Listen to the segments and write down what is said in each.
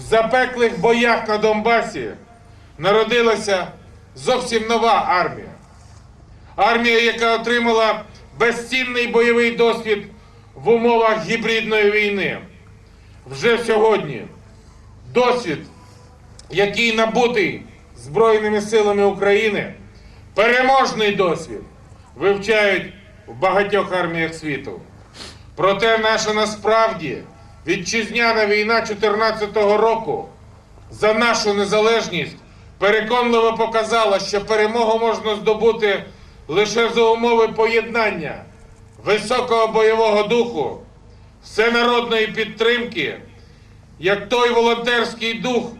в запеклих боях на Донбасі народилася зовсім нова армія. Армія, яка отримала безцінний бойовий досвід в умовах гібридної війни. Вже сьогодні досвід, який набутий Збройними силами України, переможний досвід вивчають в багатьох арміях світу. Проте наша насправді вітчизняна війна 2014 року. За нашу незалежність переконливо показала, що перемогу можна здобути лише за умови поєднання високого бойового духу, всенародної підтримки, як той волонтерський дух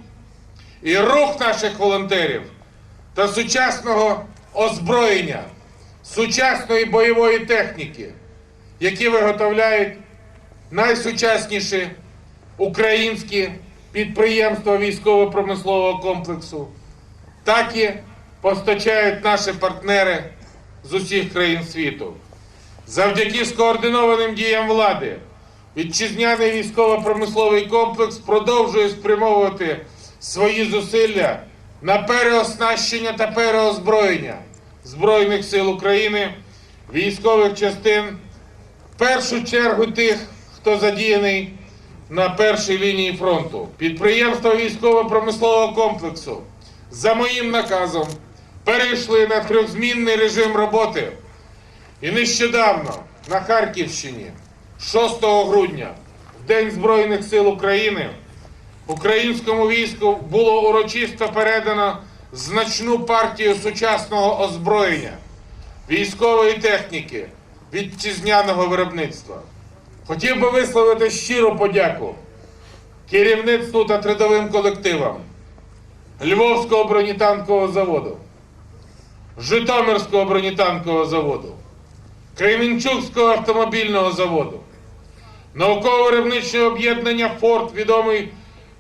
і рух наших волонтерів та сучасного озброєння, сучасної бойової техніки, які виготовляють найсучасніші українські підприємства військово-промислового комплексу, так і постачають наші партнери з усіх країн світу. Завдяки скоординованим діям влади вітчизняний військово-промисловий комплекс продовжує спрямовувати свої зусилля на переоснащення та переозброєння Збройних сил України, військових частин, в першу чергу тих, хто задіяний на першій лінії фронту. Підприємства військово-промислового комплексу за моїм наказом перейшли на трьохзмінний режим роботи. І нещодавно на Харківщині, 6 грудня, в День Збройних сил України, українському війську було урочисто передано значну партію сучасного озброєння, військової техніки, вітчизняного виробництва. Хотів би висловити щиру подяку керівництву та трудовим колективам Львовського бронетанкового заводу, Житомирського бронетанкового заводу, Кременчуцького автомобільного заводу, науково-виробниче об'єднання Форт, відомий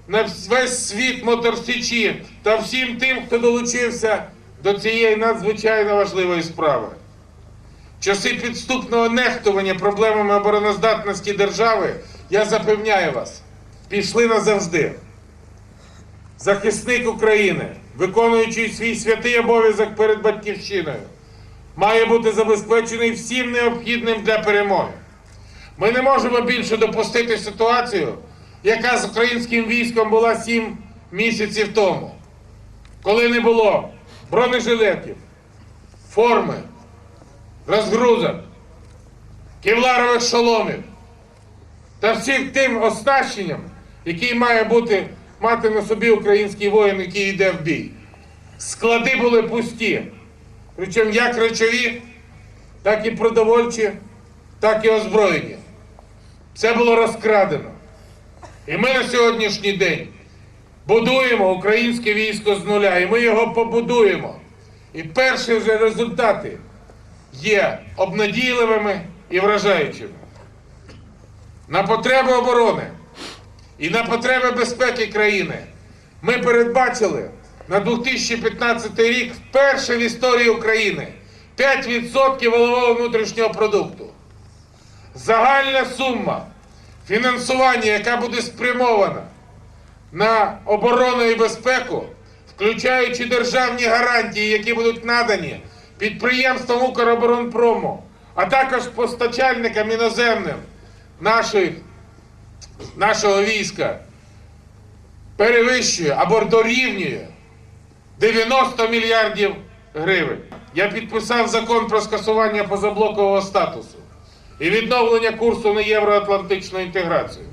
на весь світ моторсічі та всім тим, хто долучився до цієї надзвичайно важливої справи. Часи підступного нехтування проблемами обороноздатності держави, я запевняю вас, пішли назавжди. Захисник України, виконуючи свій святий обов'язок перед батьківщиною, має бути забезпечений всім необхідним для перемоги. Ми не можемо більше допустити ситуацію, яка з українським військом була сім місяців тому, коли не було бронежилетів, форми, розгрузок, кевларових шоломів та всім тим оснащенням, який має бути мати на собі український воїн, який йде в бій. Склади були пусті. Причому як речові, так і продовольчі, так і озброєні. Все було розкрадено. І ми на сьогоднішній день будуємо українське військо з нуля, і ми його побудуємо. І перші вже результати є обнадійливими і вражаючими. На потреби оборони і на потреби безпеки країни ми передбачили на 2015 рік вперше в історії України 5% валового внутрішнього продукту. Загальна сума фінансування, яка буде спрямована на оборону і безпеку, включаючи державні гарантії, які будуть надані підприємствам Укроборонпрому, а також постачальникам іноземним нашої, нашого війська, перевищує або дорівнює 90 мільярдів гривень. Я підписав закон про скасування позаблокового статусу і відновлення курсу на євроатлантичну інтеграцію.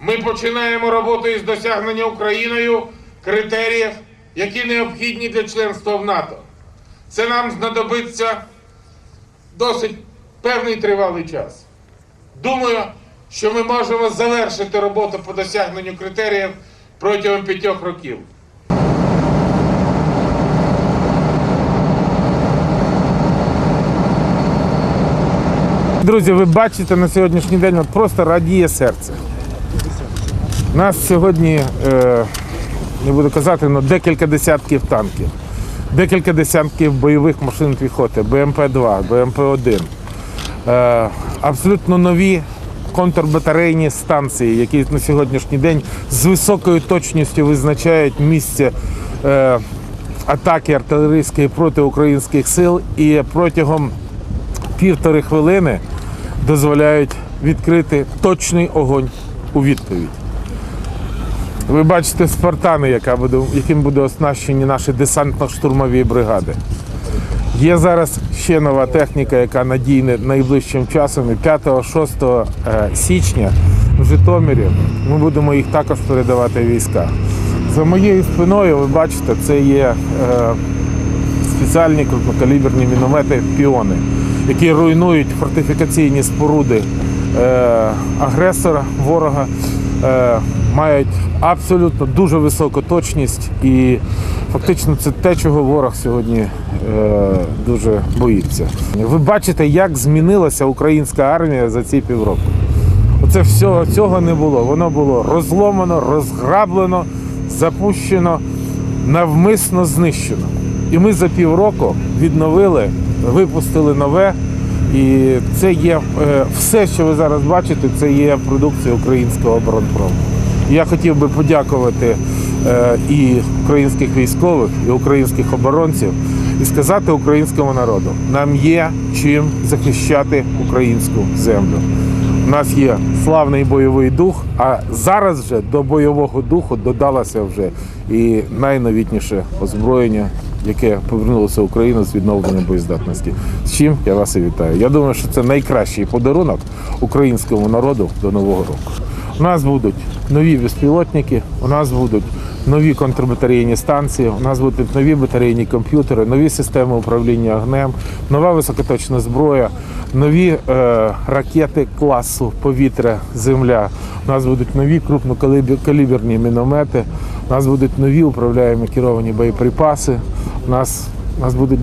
Ми починаємо роботу із досягнення Україною критеріїв, які необхідні для членства в НАТО. Це нам знадобиться досить певний тривалий час. Думаю, що ми можемо завершити роботу по досягненню критеріїв протягом п'ятьох років. Друзі, ви бачите на сьогоднішній день от просто радіє серце. Нас сьогодні, е, не буду казати, але декілька десятків танків, декілька десятків бойових машин піхоти, БМП-2, БМП-1. Е, абсолютно нові контрбатарейні станції, які на сьогоднішній день з високою точністю визначають місце е, атаки артилерійської проти українських сил і протягом півтори хвилини дозволяють відкрити точний огонь у відповідь. Ви бачите спартани, яка буде, яким буде оснащені наші десантно-штурмові бригади. Є зараз ще нова техніка, яка надійне найближчим часом. І 5-6 е, січня в Житомирі ми будемо їх також передавати війська. За моєю спиною, ви бачите, це є е, спеціальні крупнокаліберні міномети піони, які руйнують фортифікаційні споруди е, агресора, ворога, мають абсолютно дуже високу точність і фактично це те, чого ворог сьогодні е, дуже боїться. Ви бачите, як змінилася українська армія за ці півроку. Оце всього цього не було. Воно було розломано, розграблено, запущено, навмисно знищено. І ми за півроку відновили, випустили нове. І це є е, все, що ви зараз бачите, це є продукція українського оборонпрому. Я хотів би подякувати е, і українських військових, і українських оборонців, і сказати українському народу: нам є чим захищати українську землю. У нас є славний бойовий дух, а зараз вже до бойового духу додалося вже і найновітніше озброєння, яке повернулося в Україну з відновленням боєздатності. З чим я вас і вітаю. Я думаю, що це найкращий подарунок українському народу до нового року. У нас будуть нові безпілотники, у нас будуть нові контрбатарейні станції, у нас будуть нові батарейні комп'ютери, нові системи управління огнем, нова високоточна зброя, нові е, ракети класу повітря, земля. У нас будуть нові крупнокаліберні міномети, у нас будуть нові управляємі керовані боєприпаси. У нас, у нас будуть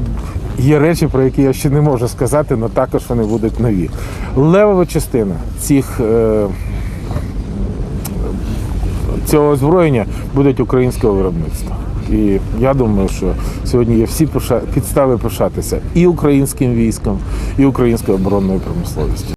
Є речі, про які я ще не можу сказати, але також вони будуть нові. Левова частина цих е, цього озброєння будуть українського виробництва. І я думаю, що сьогодні є всі підстави пишатися і українським військом, і українською оборонною промисловістю.